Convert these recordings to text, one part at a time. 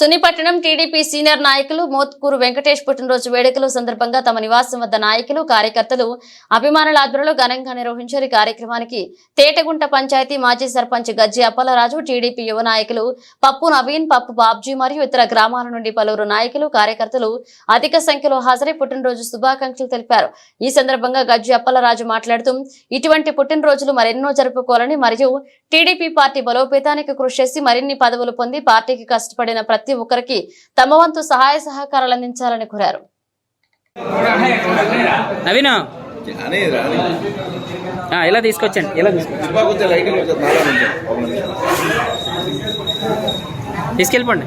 తునిపట్టణం TDP senior నాయకులు మోత్కూరు వెంకటేష్ పుట్టినరోజు వేడుకల సందర్భంగా తమ నివాసం వద్ద నాయకులు కార్యకర్తలు అభిమానుల ఆధ్వర్యంలో ఘనంగా నిర్వహించారు. ఈ కార్యక్రమానికి తేటగుంట పంచాయతీ మాజీ సర్పంచ్ గజ్జి అప్పలరాజు టీడీపీ యువ నాయకులు పప్పు నవీన్ పప్పు బాబ్జీ మరియు ఇతర గ్రామాల నుండి పలువురు నాయకులు కార్యకర్తలు అధిక సంఖ్యలో హాజరై పుట్టినరోజు శుభాకాంక్షలు తెలిపారు. ఈ సందర్భంగా గజ్జి అప్పలరాజు మాట్లాడుతూ ఇటువంటి పుట్టినరోజులు మరెన్నో జరుపుకోవాలని మరియు టీడీపీ పార్టీ బలోపేతానికి కృషి చేసి మరిన్ని పదవులు పొంది పార్టీకి కష్టపడిన ప్రతి ఒక్కరికి తమ వంతు సహాయ సహకారాలు అందించాలని కోరారు. నవీన్? ఇలా తీసుకొచ్చండి ఇలా. తీసుకెళ్ళిపోండి.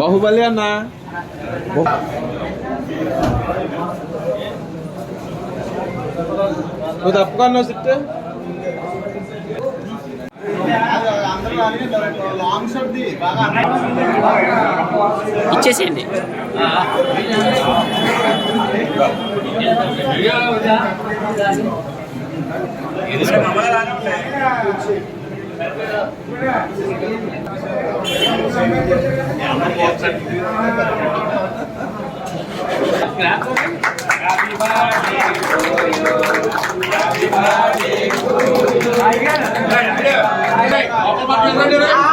బాహుబలి అన్న? నువ్వు తప్పుకొని సిట్ ఇచ్చేసేయండి Gracias. આવી ગયા ને